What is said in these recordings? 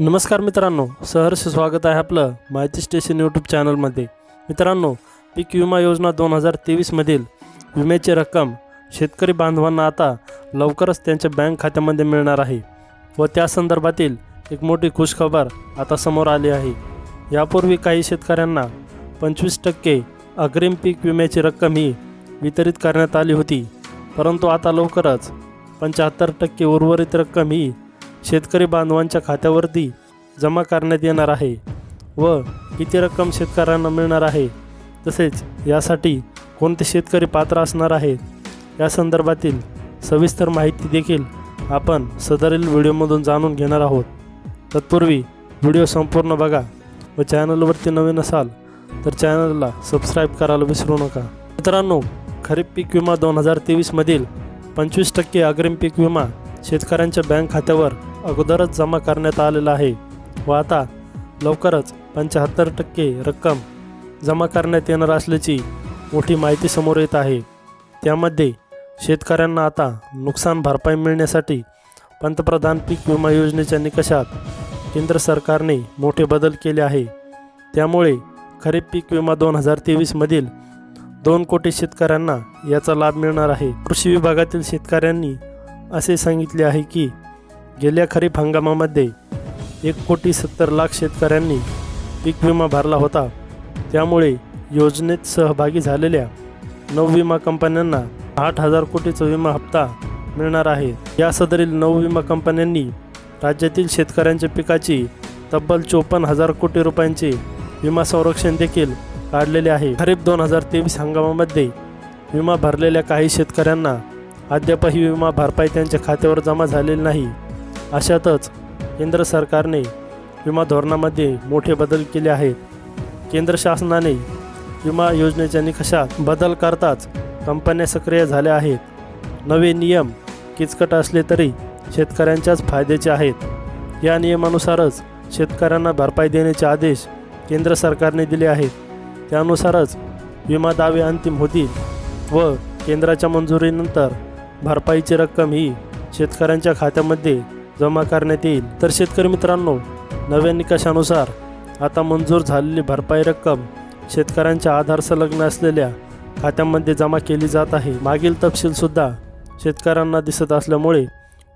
नमस्कार मित्रांनो सहर्ष स्वागत आहे आपलं माहिती स्टेशन यूट्यूब चॅनलमध्ये. मित्रांनो पीक विमा योजना दोन हजार तेवीसमधील विम्याची रक्कम शेतकरी बांधवांना आता लवकरच त्यांच्या बँक खात्यामध्ये मिळणार आहे व त्या संदर्भातील एक मोठी खुशखबर आता समोर आली आहे. यापूर्वी काही शेतकऱ्यांना पंचवीस टक्के अग्रिम पीक विम्याची रक्कम ही वितरित करण्यात आली होती परंतु आता लवकरच पंच्याहत्तर टक्के उर्वरित रक्कम ही शेतकरी बांधवांच्या खात्यावरती जमा करण्यात येणार आहे व किती रक्कम शेतकऱ्यांना मिळणार आहे तसेच यासाठी कोणते शेतकरी पात्र असणार आहेत या संदर्भातील सविस्तर माहिती देखील आपण सदरील व्हिडिओमधून जाणून घेणार आहोत. तत्पूर्वी व्हिडिओ संपूर्ण बघा व चॅनलवरती नवीन असाल तर चॅनलला सबस्क्राईब करायला विसरू नका. मित्रांनो खरीप पीक विमा दोन हजार तेवीसमधील पंचवीस टक्के अग्रिम पीक विमा शेतकऱ्यांच्या बँक खात्यावर अगोदरच जमा करण्यात आलेला आहे. व आता लवकरच पंच्याहत्तर टक्के रक्कम जमा करण्यात येणार असल्याची मोठी माहिती समोर येत आहे. त्यामध्ये शेतकऱ्यांना आता नुकसान भरपाई मिळण्यासाठी पंतप्रधान पीक विमा योजनेच्या निकषात केंद्र सरकारने मोठे बदल केले आहे. त्यामुळे खरीप पीक विमा दोन हजार तेवीसमधील दोन कोटी शेतकऱ्यांना याचा लाभ मिळणार आहे. कृषी विभागातील शेतकऱ्यांनी असे सांगितले आहे की गेल्या खरीप हंगामामध्ये एक कोटी सत्तर लाख शेतकऱ्यांनी पीक विमा भरला होता. त्यामुळे योजनेत सहभागी झालेल्या नऊ विमा कंपन्यांना आठ हजार कोटीचा विमा हप्ता मिळणार आहे. या सदरील नऊ विमा कंपन्यांनी राज्यातील शेतकऱ्यांच्या पिकाची तब्बल चोपन्न हजार कोटी रुपयांचे विमा संरक्षण देखील काढलेले आहे. खरीप दोन हजार तेवीस हंगामामध्ये विमा भरलेल्या काही शेतकऱ्यांना अद्यापही विमा भरपाई त्यांच्या खात्यावर जमा झालेली नाही. अशातच केंद्र सरकारने विमा धोरणामध्ये मोठे बदल केले आहेत. केंद्र शासनाने विमा योजनेच्या निकषात बदल करताच कंपन्या सक्रिय झाल्या आहेत. नवे नियम किचकट असले तरी शेतकऱ्यांच्याच फायद्याचे आहेत. या नियमानुसारच शेतकऱ्यांना भरपाई देण्याचे आदेश केंद्र सरकारने दिले आहेत. त्यानुसारच विमा दावे अंतिम होतील व केंद्राच्या मंजुरीनंतर भरपाईची रक्कम ही शेतकऱ्यांच्या खात्यामध्ये जमा करण्यात येईल. तर शेतकरी मित्रांनो नव्या निकषानुसार आता मंजूर झालेली भरपाई रक्कम शेतकऱ्यांच्या आधार संलग्न असलेल्या खात्यामध्ये जमा केली जात आहे. मागील तपशीलसुद्धा शेतकऱ्यांना दिसत असल्यामुळे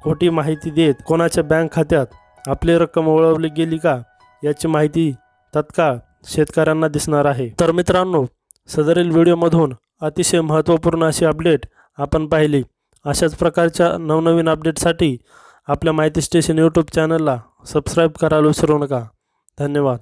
खोटी माहिती देत कोणाच्या बँक खात्यात आपली रक्कम वळवली गेली का याची माहिती तत्काळ शेतकऱ्यांना दिसणार आहे. तर मित्रांनो सदरील व्हिडिओमधून अतिशय महत्त्वपूर्ण अशी अपडेट आपण पाहिली. अशाच प्रकारच्या नवनवीन अपडेटसाठी आपल्या माहिती स्टेशन यूट्यूब चॅनलला सबस्क्राईब करायला विसरू नका. धन्यवाद.